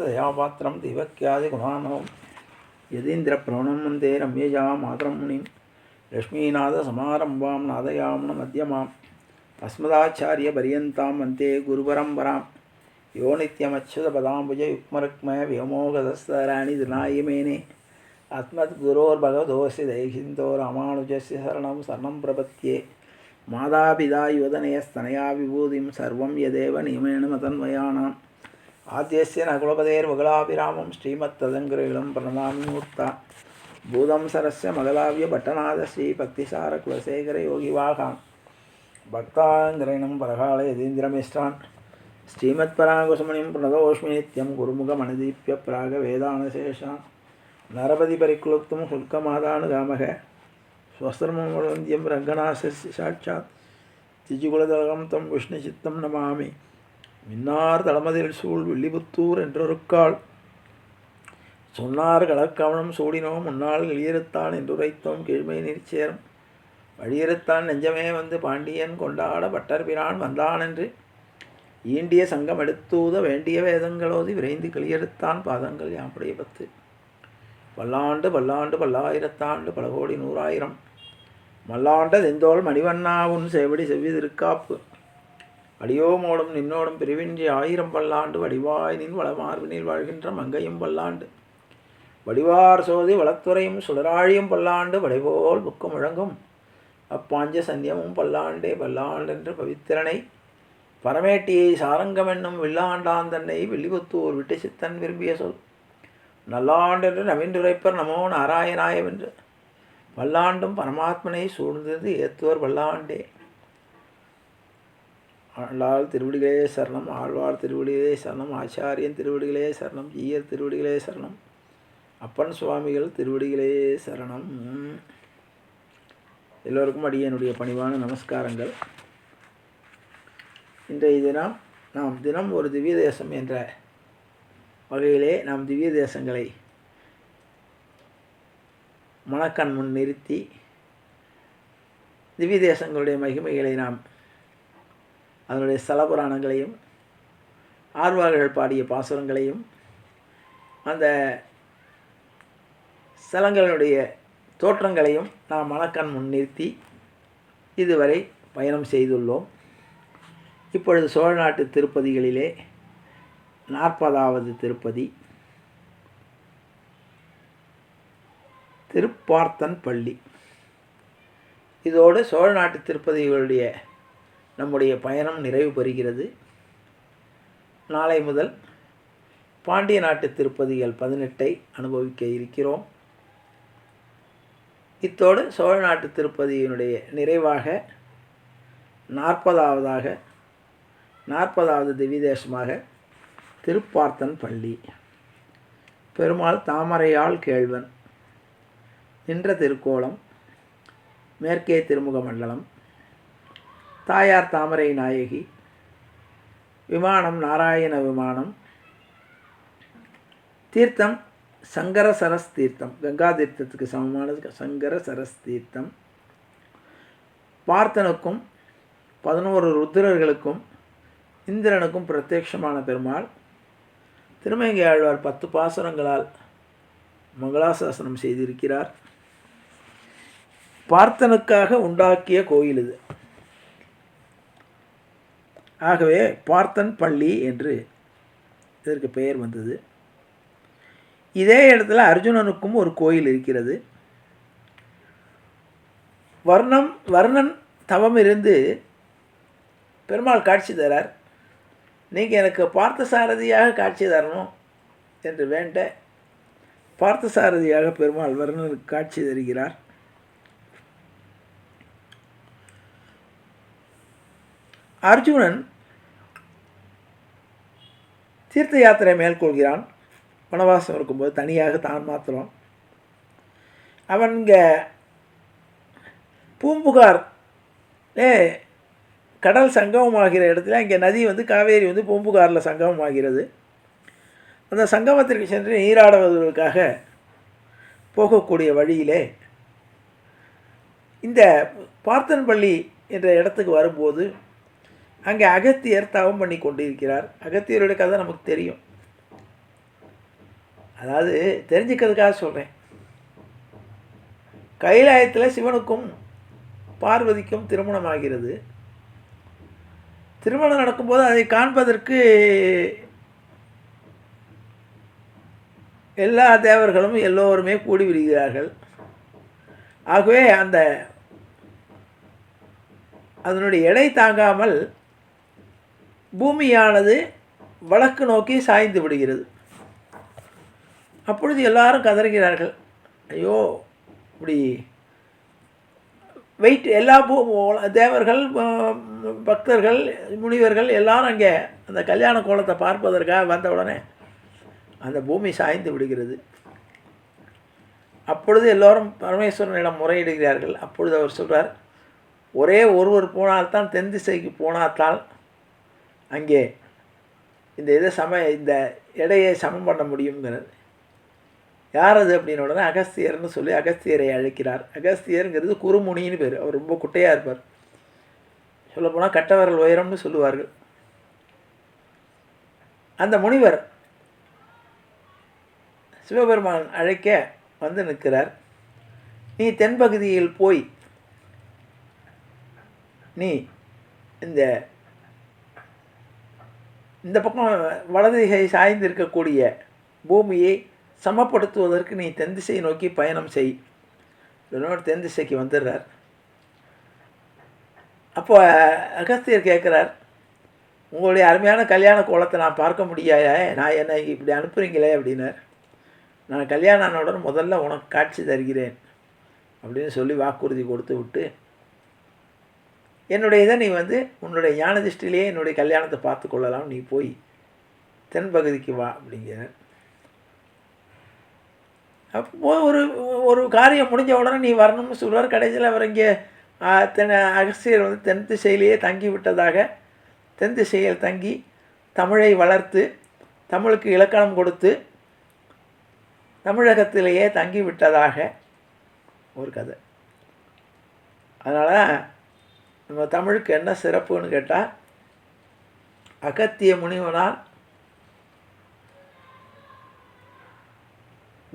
தயாபாத்திரம் தெய்வக்கியாதி குணானவம். யதீந்திர பிரணம் வந்தே ரம்யஜா மாதரம் முனிம் லக்ஷ்மீநாத சமாரம்பாம் நாதயாம்ன மத்தியமாம் அஸ்மதாச்சாரிய பரியந்தாம் வந்தே குருபரம்பராம். யோ நித்யமச்சுதபதாம்புஜ யுக்மருக்மய வியமோகதஸ்தராணி திருநாயமேனே அஸ்மத்குரோர்பகவதோசி தைகிந்தோ ராமானுஜஸ்ய சரணம் சரணம் பிரபத்தியே மாதாபிதா யுவதனேஸ்தனயா விபூதிம் சர்வம் யதேவ நியமேன மதன்மயானாம் ஆத்தியசிய நகுலபதேர் மகளாபிராமம் ஸ்ரீமத் ததங்கிரகிலம் பிரணமாமி மூர்த்தா பூதம் சரஸ்ய மகளாவிய பட்டநாத ஸ்ரீ பக்திசார குலசேகர யோகிவாகாம் பக்தாந்திரனும் பரகால யதீந்திரமிஷ்டான் ஸ்ரீமத் பராங்குசுமணிம் பிரணதோஷ்மி நித்யம் குருமுக மனுதீபிய பிராக வேதானசேஷான் நரபதி பரிக்குலுப்தும் ஹுல்கமாதானுகாமக ஸ்வஸ்திரமந்தியம் ரங்கநாச சாட்சாத் திஜுகுலதலகம் தம் விஷ்ணுசித்தம் நமாமி மின்னார் தளமதில் சூழ் வில்லிபுத்தூர் என்றொருக்காள் சொன்னார் கடற்கவனம் சூடினோம் முன்னால் எளியறுத்தான் என்றுரைத்தோம் கீழ்மை நீர்ச்சேரம். வழியறுத்தான் நெஞ்சமே வந்து பாண்டியன் கொண்டாட பட்டர்பிரான் வந்தான் என்று ஈண்டிய சங்கம் எடுத்தூத வேண்டிய வேதங்களோதி விரைந்து கிளியெடுத்தான் பாதங்கள் யாம்புடைய பத்து. பல்லாண்டு பல்லாண்டு பல்லாயிரத்தாண்டு பல கோடி நூறாயிரம். மல்லாண்ட செந்தோல் மணிவண்ணாவுன் செவடி திருக்காப்பு அடியோமோடும் நின்னோடும் பிரிவின்றி ஆயிரம் பல்லாண்டு வடிவாய் நின் வளமார்பினில் வாழ்கின்ற மங்கையும் பல்லாண்டு. வடிவார் சோதி வளத்துறையும் சுடராழியும் பல்லாண்டு வடைபோல் புக்கு முழங்கும். அப்பாஞ்ச சந்தியமும் பல்லாண்டே பல்லாண்டென்று பவித்திரனை. பரமேட்டியை சாரங்கமென்னும் வில்லாண்டாந்தன்னை வில்லாண்டான் தன்னை வெள்ளிபுத்தூர் விட்டு சித்தன் விரும்பிய சொல். நல்லாண்டென்று நவீன்றுரைப்பர் நமோ நாராயணாயவென்று பல்லாண்டும் பரமாத்மனை சூழ்ந்தது ஏத்துவர் பல்லாண்டே. ஆண்டாள் திருவடிகளே சரணம் ஆழ்வார் திருவடிகளே சரணம் ஆச்சாரியன் திருவடிகளே சரணம் ஜீயர் திருவடிகளே சரணம் அப்பன் சுவாமிகள் திருவடிகளே சரணம். எல்லோருக்கும் அடியனுடைய பணிவான நமஸ்காரங்கள். இன்றைய தினம் நாம் தினம் ஒரு திவ்ய தேசம் என்ற வகையிலே நாம் திவ்ய தேசங்களை மனக்கண் முன் நிறுத்தி திவ்ய தேசங்களுடைய மகிமைகளை நாம் அதனுடைய சலபுராணங்களையும் ஆர்வார்கள் பாடிய பாசுரங்களையும் அந்த ஸ்தலங்களுடைய தோற்றங்களையும் நாம் மனக்கண் முன் நிறுத்தி இதுவரை பயணம் செய்துள்ளோம். இப்பொழுது சோழ நாட்டு திருப்பதிகளிலே நாற்பதாவது திருப்பதி திருப்பார்த்தன் பள்ளி. இதோடு சோழ நாட்டு திருப்பதிகளுடைய நம்முடைய பயணம் நிறைவு பெறுகிறது. நாளை முதல் பாண்டிய நாட்டு திருப்பதிகள் பதினெட்டை அனுபவிக்க இருக்கிறோம். இத்தோடு சோழ நாட்டு திருப்பதியினுடைய நிறைவாக நாற்பதாவதாக நாற்பதாவது திவிதேசமாக திருப்பார்த்தன் பள்ளி. பெருமாள் தாமரையால் கேழ்வன். நின்ற திருக்கோலம் மேற்கே திருமுக மண்டலம் தாயார் தாமரை நாயகி. விமானம் நாராயண விமானம். தீர்த்தம் சங்கர சரஸ் தீர்த்தம். கங்கா தீர்த்தத்துக்கு சமமானது சங்கர சரஸ் தீர்த்தம். பார்த்தனுக்கும் பதினோரு ருத்ரர்களுக்கும் இந்திரனுக்கும் பிரத்யட்சமான பெருமாள். திருமங்கை ஆழ்வார் பத்து பாசுரங்களால் மங்களாசாசனம் செய்திருக்கிறார். பார்த்தனுக்காக உண்டாக்கிய கோயில் இது. ஆகவே பார்த்தன் பள்ளி என்று இதற்கு பெயர் வந்தது. இதே இடத்துல அர்ஜுனனுக்கும் ஒரு கோயில் இருக்கிறது. வர்ணம் வர்ணன் தவம் இருந்து பெருமாள் காட்சி தரார். நீங்கள் எனக்கு பார்த்தசாரதியாக காட்சி தரணும் என்று வேண்ட பார்த்தசாரதியாக பெருமாள் வர்ணனுக்கு காட்சி தருகிறார். அர்ஜுனன் தீர்த்த யாத்திரை மேற்கொள்கிறான் வனவாசம் இருக்கும்போது தனியாக தான் மாத்திரம். அவன் இங்கே பூம்புகார் ஏ கடல் சங்கமமாகிற இடத்துல இங்கே நதி வந்து காவேரி வந்து பூம்புகாரில் சங்கமமாகிறது. அந்த சங்கமத்திற்கு சென்று நீராடுவதற்காக போகக்கூடிய வழியிலே இந்த பார்த்தன்பள்ளி என்ற இடத்துக்கு வரும்போது அங்கே அகத்தியர் தவம் பண்ணி கொண்டிருக்கிறார். அகத்தியருடைய கதை நமக்கு தெரியும். அதாவது தெரிஞ்சுக்கிறதுக்காக சொல்கிறேன் கைலாயத்தில் சிவனுக்கும் பார்வதிக்கும் திருமணம் ஆகிறது. திருமணம் நடக்கும்போது அதை காண்பதற்கு எல்லா தேவர்களும் எல்லோருமே கூடி விடுகிறார்கள். ஆகவே அந்த அதனுடைய எடை தாங்காமல் பூமியானது வடக்கு நோக்கி சாய்ந்து விடுகிறது. அப்பொழுது எல்லாரும் கதறுகிறார்கள். ஐயோ இப்படி வெயிட் எல்லா பூ தேவர்கள் பக்தர்கள் முனிவர்கள் எல்லாரும் அங்கே அந்த கல்யாண கோலத்தை பார்ப்பதற்காக வந்த உடனே அந்த பூமி சாய்ந்து விடுகிறது. அப்பொழுது எல்லோரும் பரமேஸ்வரனிடம் முறையிடுகிறார்கள். அப்பொழுது அவர் சொல்கிறார் ஒரே ஒருவர் போனால்தான் தென் திசைக்கு போனால்தான் அங்கே இந்த இதை சம இந்த எடையை சமம் பண்ண முடியுங்கிறது யார் அது அப்படின்னு உடனே அகஸ்தியர்னு சொல்லி அகஸ்தியரை அழைக்கிறார். அகஸ்தியருங்கிறது குறுமுனின்னு பேர். அவர் ரொம்ப குட்டையாக இருப்பார். சொல்லப்போனால் கட்டவரல் உயரம்னு சொல்லுவார்கள். அந்த முனிவர் சிவபெருமான் அழைக்க வந்து நிற்கிறார். நீ தென்பகுதியில் போய் நீ இந்த இந்த பக்கம் வலதுகை சாய்ந்து இருக்கக்கூடிய பூமியை சமப்படுத்துவதற்கு நீ தென் திசையை நோக்கி பயணம் செய். இதனோட தென் திசைக்கு வந்துடுறார். அப்போ அகஸ்தியர் கேட்குறார் உங்களுடைய அருமையான கல்யாண கோலத்தை நான் பார்க்க முடியாத. நான் என்னை இப்படி அனுப்புகிறீங்களே அப்படின்னார். நான் கல்யாணம் ஆனவுடன் முதல்ல உனக்கு காட்சி தருகிறேன். அப்படின்னு சொல்லி வாக்குறுதி கொடுத்து விட்டு என்னுடைய இதை நீ வந்து உன்னுடைய ஞான திருஷ்டிலேயே என்னுடைய கல்யாணத்தை பார்த்து கொள்ளலாம் நீ போய் தென்பகுதிக்கு வா அப்படிங்கிற. அப்போ ஒரு ஒரு காரியம் முடிஞ்ச உடனே நீ வரணும்னு சொல்வார் கடைசியில் அவர் இங்கே தென் அகஸ்தியர் வந்து தென் திசையிலேயே தங்கி விட்டதாக தென் திசையில் தங்கி தமிழை வளர்த்து தமிழுக்கு இலக்கணம் கொடுத்து தமிழகத்திலேயே தங்கி விட்டதாக ஒரு கதை. அதனால் நம்ம தமிழுக்கு என்ன சிறப்புன்னு கேட்டால் அகத்திய முனிவனால்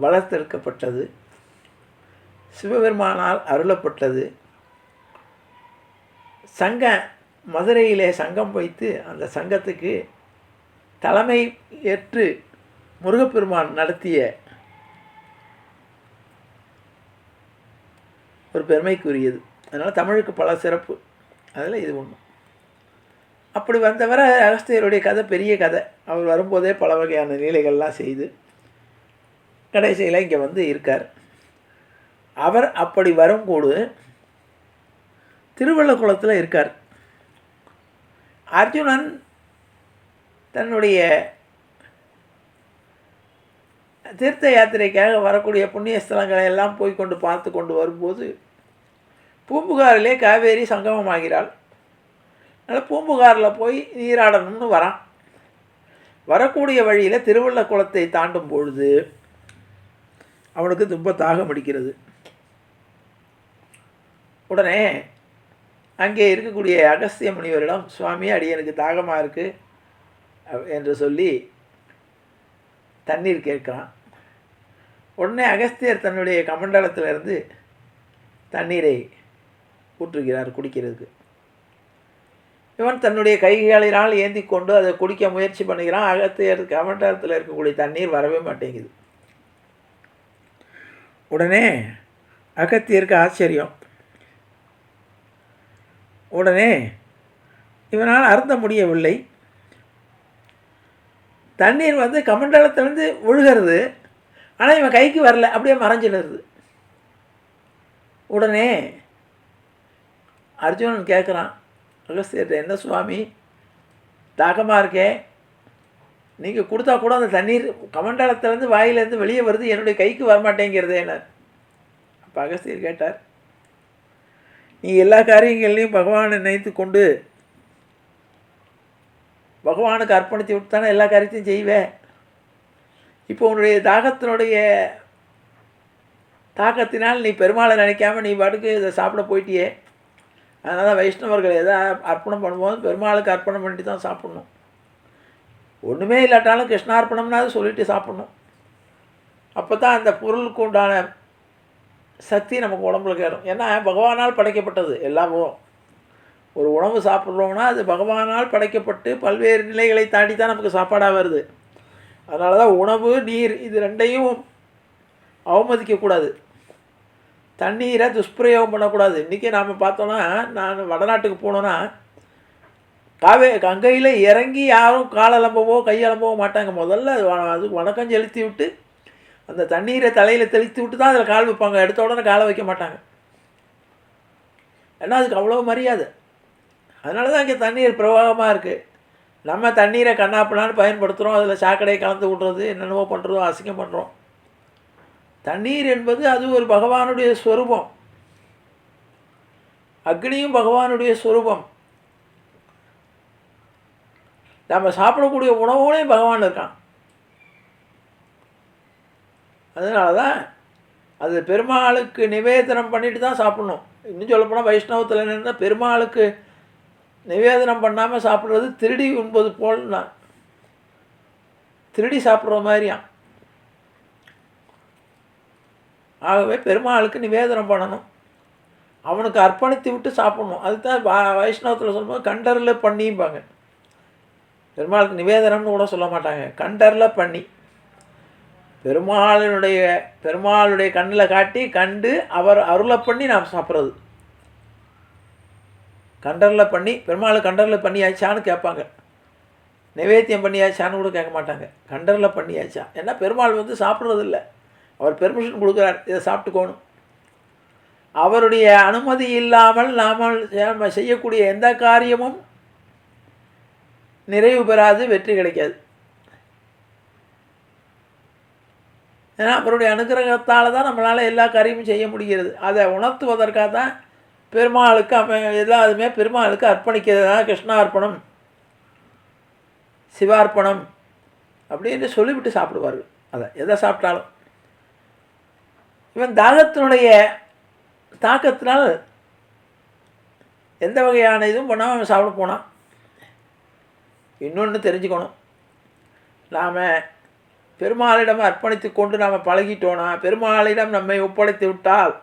வளர்த்தெடுக்கப்பட்டது சிவபெருமானால் அருளப்பட்டது சங்க மதுரையிலே சங்கம் வைத்து அந்த சங்கத்துக்கு தலைமை ஏற்று முருகப்பெருமான் நடத்திய ஒரு பெருமைக்குரியது. அதனால் தமிழுக்கு பல சிறப்பு. அதில் இது ஒன்று அப்படி வந்தவரை அகஸ்தியருடைய கதை பெரிய கதை. அவர் வரும்போதே பல வகையான லீலைகள்லாம் செய்து கடைசியில் இங்கே வந்து இருக்கார். அவர் அப்படி வரும்போது திருவள்ளக்குளத்தில் இருக்கார். அர்ஜுனன் தன்னுடைய தீர்த்த யாத்திரைக்காக வரக்கூடிய புண்ணிய ஸ்தலங்களை எல்லாம் போய் கொண்டு பார்த்து கொண்டு வரும்போது பூம்புகாரிலே காவேரி சங்கமமாகிறாள். அதனால் பூம்புகாரில் போய் நீராடணும்னு வரான். வரக்கூடிய வழியில் திருவள்ள குளத்தை தாண்டும் பொழுது அவனுக்கு தும்ப தாகம் அடிக்கிறது. உடனே அங்கே இருக்கக்கூடிய அகஸ்திய முனிவரிடம் சுவாமி அடியனுக்கு தாகமாக இருக்குது என்று சொல்லி தண்ணீர் கேட்குறான். உடனே அகஸ்தியர் தன்னுடைய கமண்டலத்திலிருந்து தண்ணீரை ஊற்றுகிறார் குடிக்கிறதுக்கு. இவன் தன்னுடைய கைகளினால் ஏந்தி கொண்டு அதை குடிக்க முயற்சி பண்ணுகிறான். அகத்தியர் கமண்டலத்தில் இருக்கக்கூடிய தண்ணீர் வரவே மாட்டேங்குது. உடனே அகத்தியருக்கு ஆச்சரியம். உடனே இவனால் அருந்த முடியவில்லை. தண்ணீர் வந்து கமண்டலத்திலேருந்து விழுகிறது. ஆனால் இவன் கைக்கு வரல. அப்படியே மறைஞ்சிடுறது உடனே அர்ஜுனன் கேட்குறான் அகஸ்தியர்கிட்ட என்ன சுவாமி? தாகமாக இருக்கே? நீங்கள் கொடுத்தா கூட அந்த தண்ணீர் கமண்டலத்துலேருந்து வாயிலேருந்து வெளியே வருது என்னுடைய கைக்கு வரமாட்டேங்கிறதே என்ன அப்போ அகஸ்தியர் கேட்டார் நீ எல்லா காரியங்கள்லையும் பகவானை நினைத்து கொண்டு பகவானுக்கு அர்ப்பணித்து விட்டு தானே எல்லா காரியத்தையும் செய்வேன் இப்போ உன்னுடைய தாகத்தினுடைய தாக்கத்தினால் நீ பெருமாளை நினைக்காம நீ பாட்டுக்கு இதை சாப்பிட போயிட்டியே? அதனால் தான் வைஷ்ணவர்கள் எதை அர்ப்பணம் பண்ணும்போது பெருமாளுக்கு அர்ப்பணம் பண்ணிட்டு தான் சாப்பிட்ணும். ஒன்றுமே இல்லாட்டாலும் கிருஷ்ணார்ப்பணம்னாவது சொல்லிட்டு சாப்பிட்ணும். அப்போ தான் அந்த பொருளுக்கு உண்டான சக்தி நமக்கு உடம்புல கேடும். ஏன்னா பகவானால் படைக்கப்பட்டது எல்லாமும் ஒரு உணவு சாப்பிட்றோம்னா அது பகவானால் படைக்கப்பட்டு பல்வேறு நிலைகளை தாண்டி தான் நமக்கு சாப்பாடாக வருது. அதனால தான் உணவு நீர் இது ரெண்டையும் அவமதிக்கக்கூடாது. தண்ணீரை துஷ்பிரயோகம் பண்ணக்கூடாது. இன்றைக்கி நாம் பார்த்தோன்னா நான் வடநாட்டுக்கு போனோன்னா காவே கங்கையில் இறங்கி யாரும் காலலம்பவோ கையலம்பவோ மாட்டாங்க. முதல்ல அது அதுக்கு வணக்கம் செலுத்தி விட்டு அந்த தண்ணீரை தலையில் தெளித்து விட்டு தான் அதில் கால் வைப்பாங்க. எடுத்த உடனே காலை வைக்க மாட்டாங்க. ஏன்னா அதுக்கு அவ்வளோ மரியாதை. அதனால தான் இங்கே தண்ணீர் பிரவாகமாக இருக்குது நம்ம தண்ணீரை கண்ணாப்பினான்னு பயன்படுத்துகிறோம் அதில் சாக்கடையை கலந்து விட்றது என்னென்னவோ பண்ணுறோம் அசிங்கம் பண்ணுறோம் தண்ணீர் என்பது அது ஒரு பகவானுடைய ஸ்வரூபம். அக்னியும் பகவானுடைய ஸ்வரூபம். நம்ம சாப்பிடக்கூடிய உணவுலையும் பகவான் இருக்கான். அதனால தான் அது பெருமாளுக்கு நிவேதனம் பண்ணிட்டு தான் சாப்பிடணும். இன்னும் சொல்லப்போனால் வைஷ்ணவத்தில் என்னென்னா பெருமாளுக்கு நிவேதனம் பண்ணாமல் சாப்பிட்றது திருடி உண்பது போல்னா. திருடி சாப்பிட்ற மாதிரியாம். ஆகவே பெருமாளுக்கு நிவேதனம் பண்ணணும். அவனுக்கு அர்ப்பணித்து விட்டு சாப்பிடணும். அதுதான் வைஷ்ணவத்தில் சொல்லும்போது கண்டரில் பண்ணிம்பாங்க. பெருமாளுக்கு நிவேதனம்னு கூட சொல்ல மாட்டாங்க. கண்டரில் பண்ணி. பெருமாளினுடைய பெருமாளுடைய கண்ணில் காட்டி கண்டு அவர் அருளை பண்ணி நாம் சாப்பிட்றது. கண்டரில் பண்ணி பெருமாள் கண்டரில் பண்ணியாச்சான்னு கேட்பாங்க. நிவேத்தியம் பண்ணியாச்சான்னு கூட கேட்க மாட்டாங்க. கண்டரில் பண்ணியாச்சா? ஏன்னா பெருமாள் வந்து சாப்பிட்றதில்ல. அவர் பெர்மிஷன் கொடுக்குறார் இதை சாப்பிட்டுக்கோணும். அவருடைய அனுமதி இல்லாமல் நாம் நம்ம செய்யக்கூடிய எந்த காரியமும் நிறைவு பெறாது வெற்றி கிடைக்காது. ஏன்னா அவருடைய அனுகிரகத்தால் தான் நம்மளால் எல்லா காரியமும் செய்ய முடிகிறது. அதை உணர்த்துவதற்காக தான் பெருமாளுக்கு அமை எல்லாதுமே பெருமாளுக்கு அர்ப்பணிக்கிறது தான் கிருஷ்ணார்ப்பணம் சிவார்ப்பணம் அப்படின்னு சொல்லிவிட்டு சாப்பிடுவார்கள். அதை எதை சாப்பிட்டாலும். இவன் தாகத்தினுடைய தாக்கத்தினால் எந்த வகையான இதுவும் பண்ணாமல் அவன் சாப்பிட போனான். இன்னொன்று தெரிஞ்சுக்கணும். நாம் பெருமாளிடம் அர்ப்பணித்து கொண்டு நாம் பழகிட்டோனா பெருமாளிடம் நம்மை ஒப்படைத்து விட்டால்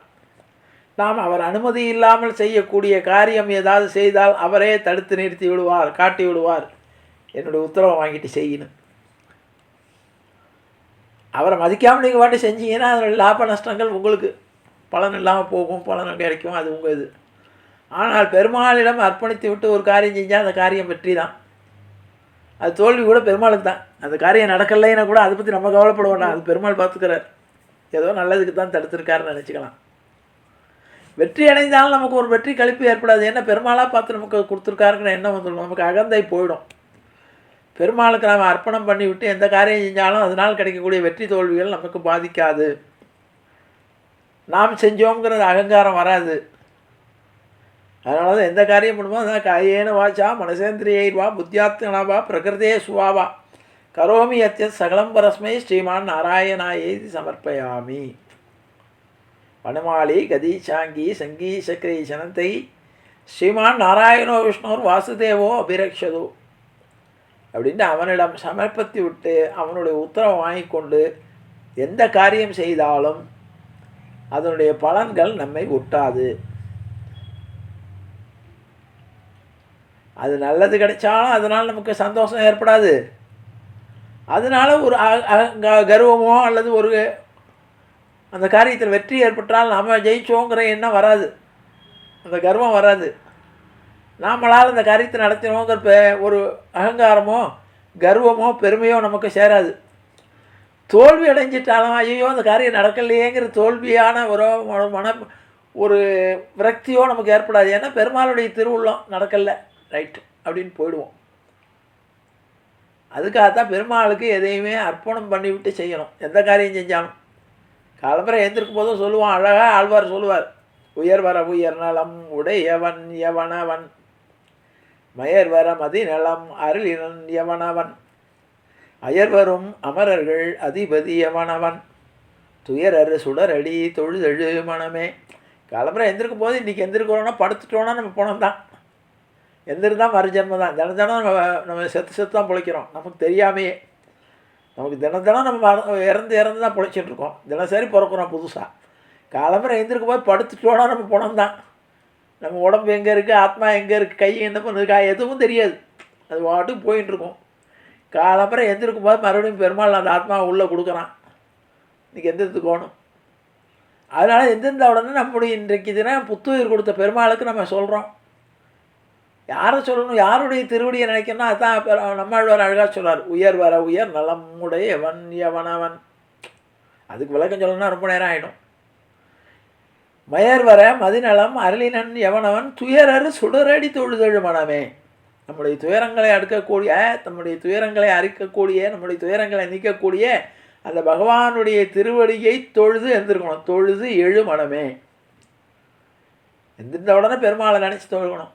நாம் அவர் அனுமதி இல்லாமல் செய்யக்கூடிய காரியம் ஏதாவது செய்தால் அவரே தடுத்து நிறுத்தி விடுவார் காட்டி விடுவார். என்னுடைய உத்தரவை வாங்கிட்டு செய்யணும் அவரை மதிக்காமல் நீங்கள் பாட்டு செஞ்சீங்கன்னா அதில் லாப நஷ்டங்கள் உங்களுக்கு பலன் இல்லாமல் போகும் பலன் கிடைக்கும். அது உங்கள் இது. ஆனால் பெருமாளிடம் அர்ப்பணித்து விட்டு ஒரு காரியம் செஞ்சால் அந்த காரியம் வெற்றி தான் அது தோல்வி கூட பெருமாளுக்கு தான். அந்த காரியம் நடக்கலைன்னா கூட அதை பற்றி நம்ம கவலைப்பட வேண்டாம் அது பெருமாள் பார்த்துக்கிறார். ஏதோ நல்லதுக்கு தான் தடுத்திருக்காருன்னு நினச்சிக்கலாம். வெற்றி அடைந்தாலும் நமக்கு ஒரு வெற்றி கழிப்பு ஏற்படாது. ஏன்னா பெருமாளாக பார்த்து நமக்கு கொடுத்துருக்காருங்கிற எண்ணம் வந்துடும். நமக்கு அகந்தை போயிடும். பெருமாளுக்கு நாம் அர்ப்பணம் பண்ணிவிட்டு எந்த காரியம் செஞ்சாலும் அதனால் கிடைக்கக்கூடிய வெற்றி தோல்விகள் நமக்கு பாதிக்காது. நாம் செஞ்சோங்கிறது அகங்காரம் வராது. அதனால தான் எந்த காரியம் பண்ணுமோ அதான் காயேன வாச்சா மனசேந்திரியைர்வா புத்தியாத்மனாவா பிரகிருதே சுவாவா. கரோமி அத்திய சகலம் பரஸ்மை ஸ்ரீமான் நாராயணாயை சமர்ப்பயாமி. வனமாளி கதி சாங்கி சங்கீ சக்கரை சனந்தை ஸ்ரீமான் நாராயணோ விஷ்ணுர் வாசுதேவோ அபிரக்ஷதோ. அப்படின்ட்டு அவனிடம் சமர்ப்பித்து விட்டு அவனுடைய உத்தரவை வாங்கி கொண்டு எந்த காரியம் செய்தாலும் அதனுடைய பலன்கள் நம்மை ஒட்டாது. அது நல்லது கிடைச்சாலும் அதனால் நமக்கு சந்தோஷம் ஏற்படாது. அதனால் ஒரு அ- கர்வமோ அல்லது ஒரு அந்த காரியத்தில் வெற்றி ஏற்பட்டால் நம்ம ஜெயிச்சோங்கிற எண்ணம் வராது. அந்த கர்வம் வராது. நாமளால் அந்த காரியத்தை நடத்தினோங்கிற பெ- ஒரு அகங்காரமோ கர்வமோ பெருமையோ நமக்கு சேராது. தோல்வி அடைஞ்சிட்டாலும் ஐயோ அந்த காரியம் நடக்கலையேங்கிற தோல்வியான ஒரு மன- மன ஒரு விரக்தியோ நமக்கு ஏற்படாது. ஏன்னா பெருமாளுடைய திருவுள்ளம் நடக்கலை. ரைட். அப்படின்னு போயிடுவோம். அதுக்காகத்தான் பெருமாளுக்கு எதையுமே அர்ப்பணம் பண்ணிவிட்டு செய்யணும். எந்த காரியம் செஞ்சாலும். காலம்பரை எழுந்திருக்கும் போதும் சொல்லுவான். அழகாக ஆழ்வார் சொல்லுவார். உயர் வர உயர் நலம் உடையவன் எவனவன் மயர்வரம் வர மதிநலம் அருளினன் எவனவன் அயர்வரும் அமரர்கள் அதிபதி எவனவன் துயரரு சுடரடி தொழுதழு மனமே. கிளம்புற எந்திருக்கும் போது இன்றைக்கி எந்திருக்கிறோன்னா படுத்துட்டோன்னா நம்ம போனோம் தான் எந்திருந்தா மறுஜன்மம் தான் தினம் தினம் நம்ம நம்ம செத்து செத்து தான் பிழைக்கிறோம். நமக்கு தெரியாமையே. நமக்கு தினம் தினம் நம்ம இறந்து இறந்து தான் பிழைச்சிட்டு இருக்கோம். தினசரி பிறக்கிறோம் புதுசாக காலம்பரை எழுந்திருக்கும் போது படுத்துட்டோன்னா நம்ம பணம் தான் நம்ம உடம்பு எங்கே இருக்குது ஆத்மா எங்கே இருக்குது கை என்ன பண்ணுதுக்கா எதுவும் தெரியாது. அது வாட்டுக்கு போயின்னு இருக்கும் காலம்பரை எந்திருக்கும் போது மறுபடியும் பெருமாள் அந்த ஆத்மாவை உள்ளே கொடுக்குறான். இன்றைக்கி எந்திரத்துக்கு போகணும் அதனால் எந்தெந்த உடனே நம்முடைய இன்றைக்கு தினம் புத்துயிர் கொடுத்த பெருமாளுக்கு நம்ம சொல்கிறோம் யாரை சொல்லணும் யாருடைய திருவடியை நினைக்கணும் அதுதான் பெரு- நம்மாழ்வார் அழகாக சொல்கிறார் உயர் வர உயர் நலமுடைய எவன் எவனவன். அதுக்கு விளக்கம் சொல்லணும்னா ரொம்ப நேரம் ஆகிடும் மயர்வர மதிநலம் அருளினன் எவனவன் துயரறு சுடரடி தொழுதழு மனமே. நம்முடைய துயரங்களை அடுக்கக்கூடிய நம்முடைய துயரங்களை அரிக்கக்கூடிய நம்முடைய துயரங்களை நீக்கக்கூடிய அந்த பகவானுடைய திருவடியை தொழுது எழுந்திருக்கணும் தொழுது எழு மனமே. எந்திருந்த உடனே பெருமாளை நினச்சி தொழுகணும்.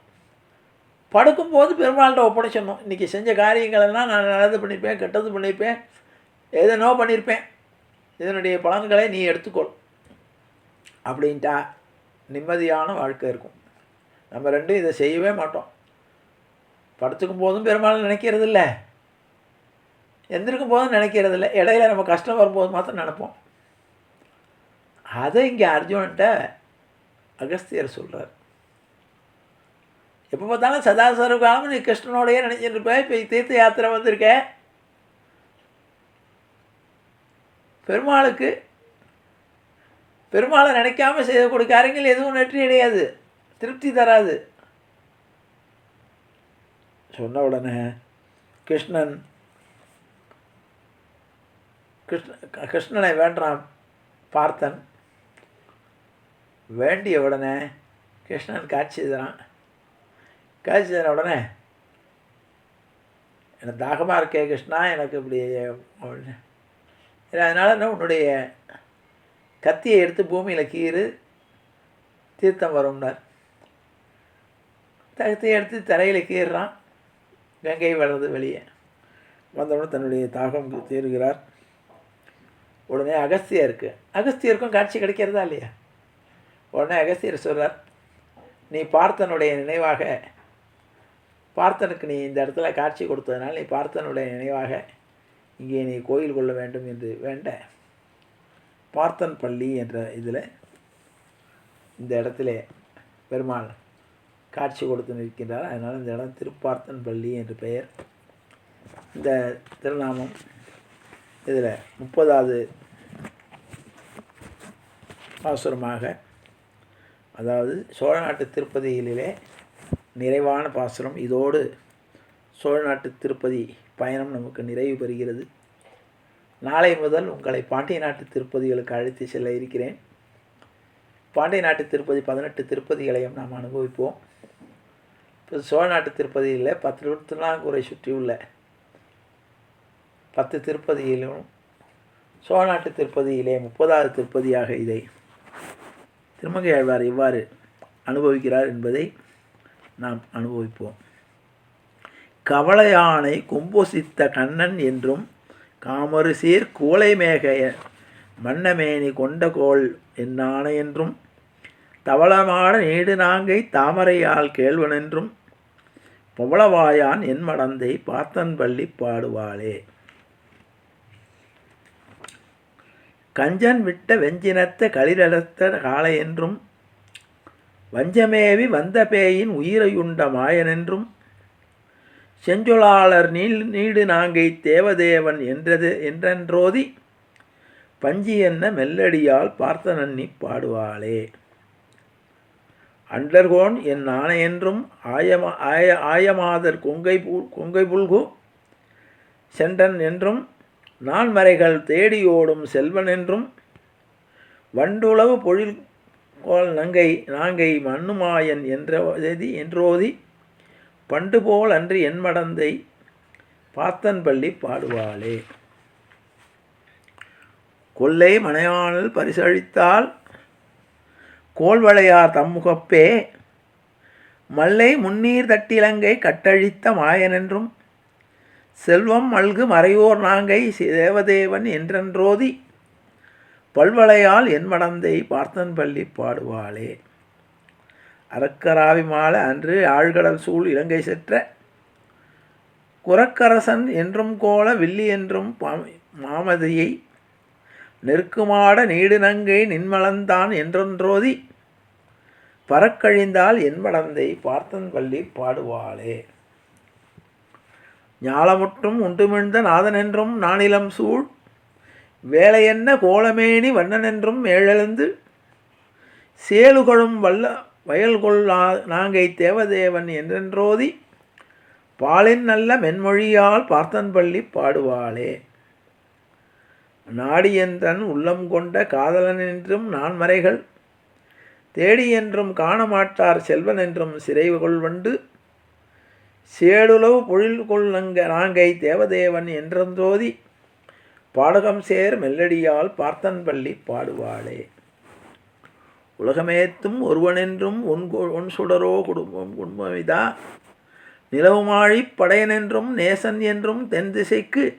படுக்கும்போது பெருமாள்கிட்ட ஒப்படைச்சிடணும் இன்றைக்கி செஞ்ச காரியங்களெல்லாம் நான் நல்லது பண்ணியிருப்பேன் கெட்டது பண்ணியிருப்பேன் எதனோ பண்ணியிருப்பேன் இதனுடைய பலன்களை நீ எடுத்துக்கொள். அப்படின்ட்டா நிம்மதியான வாழ்க்கை இருக்கும். நம்ம ரெண்டும் இதை செய்யவே மாட்டோம். படுத்துக்கும் போதும் பெருமாள் நினைக்கிறது இல்லை எந்திருக்கும் போதும் நினைக்கிறது இல்லை இடையில நம்ம கஷ்டம் வரும்போது மாத்திரம் நினைப்போம். அதை இங்கே அர்ஜுனன்ட்ட அகஸ்தியர் சொல்கிறார் எப்போ பார்த்தாலும் சதாசர்வ காலம் நீ கிருஷ்ணனோடையே நினைச்சிட்டு இருப்ப இப்போ தீர்த்த யாத்திரை வந்திருக்க. பெருமாளுக்கு பெருமாளை நினைக்காம செய்யக்கூடிய காரியங்கள் எதுவும் வெற்றி அடையாது திருப்தி தராது சொன்ன உடனே கிருஷ்ணன் கிருஷ்ண கிருஷ்ணனை வேண்டான் பார்த்தன் வேண்டிய உடனே கிருஷ்ணன் காட்சி தரான் காட்சி தர உடனே எனக்கு தாகமாக இருக்கே கிருஷ்ணா எனக்கு இப்படி அதனால் என்ன உன்னுடைய கத்தியை எடுத்து பூமியில் கீறு தீர்த்தம் வரும்னார். கத்தியை எடுத்து தரையில் கீறுறான். கங்கை வளர்ந்து வெளியே. வந்தவுடனே தன்னுடைய தாகம் தீர்கிறார். உடனே அகஸ்தியருக்கு. அகஸ்தியருக்கும் காட்சி கிடைக்கிறதா இல்லையா? உடனே அகஸ்தியர் சொல்கிறார் நீ பார்த்தனுடைய நினைவாக பார்த்தனுக்கு நீ இந்த இடத்துல காட்சி கொடுத்ததுனால நீ பார்த்தனுடைய நினைவாக இங்கே நீ கோயில் கொள்ள வேண்டும் என்று வேண்ட. பார்த்தன் பள்ளி என்ற இதில் இந்த இடத்துல பெருமாள் காட்சி கொடுத்து நிற்கின்றார். அதனால் இந்த இடம் திருப்பார்த்தன் பள்ளி என்று பெயர். இந்த திருநாமம் இதில் முப்பதாவது பாசுரமாக அதாவது சோழ நாட்டு திருப்பதிகளிலே நிறைவான பாசுரம். இதோடு சோழ நாட்டு திருப்பதி பயணம் நமக்கு நிறைவு பெறுகிறது. நாளை முதல் உங்களை பாண்டிய நாட்டு திருப்பதிகளுக்கு அழைத்து செல்ல இருக்கிறேன். பாண்டிய நாட்டு திருப்பதி பதினெட்டு திருப்பதிகளையும் நாம் அனுபவிப்போம். இப்போ சோழ நாட்டு திருப்பதியில் பத்து திருநாங்கூரை சுற்றியுள்ள பத்து திருப்பதியிலும் சோழ நாட்டு திருப்பதியிலே முப்பதாவது திருப்பதியாக இதை திருமங்கை ஆழ்வார் எவ்வாறு அனுபவிக்கிறார் என்பதை நாம் அனுபவிப்போம். கவலையானை கும்போசித்த கண்ணன் என்றும் காமரு சீர் கூலைமேக மன்னமேனி கொண்ட கோள் என்னான என்றும் தவளமாட நீடு நாங்கை தாமரையால் கேள்வனென்றும் பவளவாயான் என் மடந்தை பார்த்தன் பள்ளி பாடுவாளே. கஞ்சன் விட்ட வெஞ்சினத்த களிரடத்த காளையென்றும் வஞ்சமேவி வந்த பேயின் உயிரையுண்ட மாயனென்றும் செஞ்சொலாளர் நீள் நீடு நாங்கை தேவதேவன் என்றது என்றென்றோதி பஞ்சி என்ன மெல்லடியால் பார்த்த நன்னி பாடுவாளே. அண்டர்கோன் என் ஆணையென்றும் ஆயமா ஆய ஆயமாதர் கொங்கை புல் கொங்கை புல்கு சென்றன் என்றும் நான்மறைகள் தேடியோடும் செல்வன் என்றும் வண்டுளவு பொழில் கோல் நங்கை நாங்கை மண்ணுமாயன் என்றதி என்றோதி பண்டுபோல் அன்று என் மடந்தை பாத்தன்பள்ளி பாடுவாளே. கொல்லை மனையாளல் பரிசளித்தால் கோல்வளையார் தம்முகப்பே. மல்லை முன்னீர் தட்டிலங்கை கட்டழித்த மாயனென்றும் செல்வம் மல்கு மறையோர் நாங்கை தேவதேவன் என்றென்றோதி பல்வளையால் என் மடந்தை பார்த்தன்பள்ளி பாடுவாளே. அரக்கராவி மாலை அன்று ஆழ்கடல் சூழ் இலங்கை செற்ற குரக்கரசன் என்றும் கோல வில்லி என்றும் மாமதியை நெருக்குமாட நீடு நங்கை நின்மலந்தான் என்றொன்றோதி பறக்கழிந்தால் என்படந்தை பார்த்தன் பள்ளி பாடுவாளே. ஞாலமுற்றும் உண்டுமிழ்ந்த நாதனென்றும் நானிலம் சூழ் வேலையென்ன கோலமேனி வண்ணனென்றும் ஏழெழுந்து சேலுகழும் வல்ல வயல்கொள் நாங்கை தேவதேவன் என்றென்றோதி பாலின் நல்ல மென்மொழியால் பார்த்தன்பள்ளி பாடுவாளே. நாடி என்றன் உள்ளம் கொண்ட காதலன் என்றும் நான்மறைகள் தேடி என்றும் காணமாட்டார் செல்வன் என்றும் சிறைவு கொள்வண்டு சேடுலவு பொழில் கொள்ளங்க நாங்கை தேவதேவன் என்றந்தோதி பாடகம் சேர் மெல்லடியால் பார்த்தன்பள்ளி பாடுவாளே. உலகமேத்தும் ஒருவனென்றும் ஒன் ஒன் சுடரோ குடும்பம் குடும்பமிதா. நிலவுமாழி படையனென்றும் நேசன் என்றும் தென் திசைக்கு.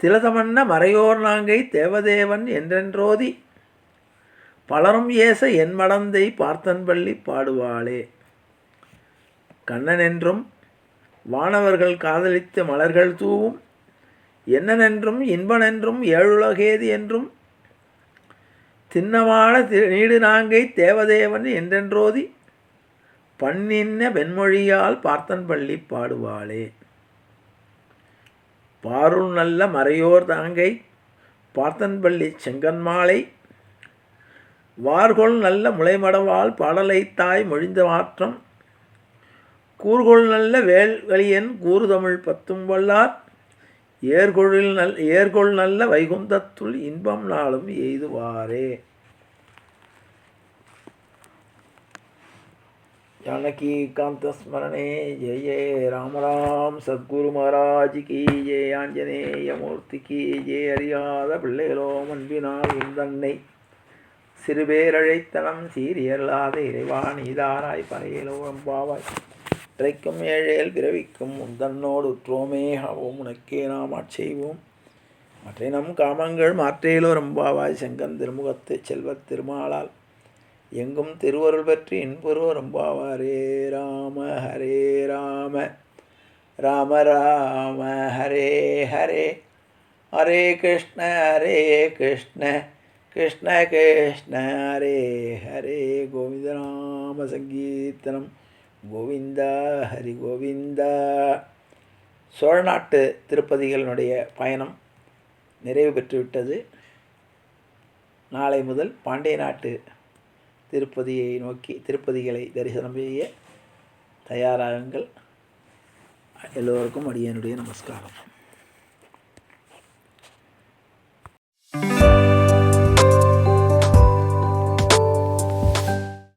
திலதமன்ன மறையோர் நாங்கை தேவதேவன் என்றென்றோதி. பலரும் ஏச என் மடந்தை பார்த்தன்பள்ளி பாடுவாளே. கண்ணன் என்றும் வானவர்கள் காதலித்த மலர்கள் தூவும். என்னனென்றும் இன்பனென்றும் ஏழுலகேது என்றும் திண்ணமான நீடு நாங்கை தேவதேவன் என்றென்றோதி பண்ணின்ன வெண்மொழியால் பார்த்தன் பள்ளி பாடுவாளே. பாருள் நல்ல மறையோர் தாங்கை பார்த்தன்பள்ளி செங்கன்மாலை வார்கொள் நல்ல முளைமடவால் பாடலை தாய் மொழிந்த மாற்றம் கூர்கொள் நல்ல வேல்வழியன் கூறுதமிழ் பத்தும் வல்லார் ஏர்கொழில் நல் ஏர்கொள் நல்ல வைகுந்தத்துள் இன்பம் நாளும் எய்துவாரே. ஜானகி காந்த ஸ்மரணே ஜெய ஜெய ராமராம் சத்குரு மகாராஜ் கி ஜெய ஆஞ்சநேய மூர்த்தி கி ஜெய அறியாத பிள்ளைகளோ அன்பினால் இந்தன்னை சிறுபேரழைத்தனம் சீரியல்லாத இறைவா நீதாராய் பரையிலோ அம்பாவாய் இறைக்கும் ஏழேல் பிறவிக்கும் உந்தன்னோடு உற்றோமே ஆவோம் உனக்கே நாம் ஆட்செய்வோம் மற்றை நம் காமங்கள் மாற்றேலோ ரொம்பாவாய் செங்கன் திருமுகத்து செல்வத் திருமாலால் எங்கும் திருவருள் பற்றி இன்புருவோ ரொம்பாவா ஹரே ராம ஹரே ராம ராம ராம ஹரே ஹரே. ஹரே கிருஷ்ண ஹரே கிருஷ்ண கிருஷ்ண கிருஷ்ண ஹரே ஹரே. கோவிந்த ராம சங்கீர்த்தனம். கோவிந்தா ஹரி கோவிந்தா. சோழ நாட்டு திருப்பதிகளினுடைய பயணம் நிறைவு பெற்றுவிட்டது. நாளை முதல் பாண்டிய நாட்டு திருப்பதியை நோக்கி திருப்பதிகளை தரிசனம் செய்ய தயாராகுங்கள். எல்லோருக்கும் அடியனுடைய நமஸ்காரம்.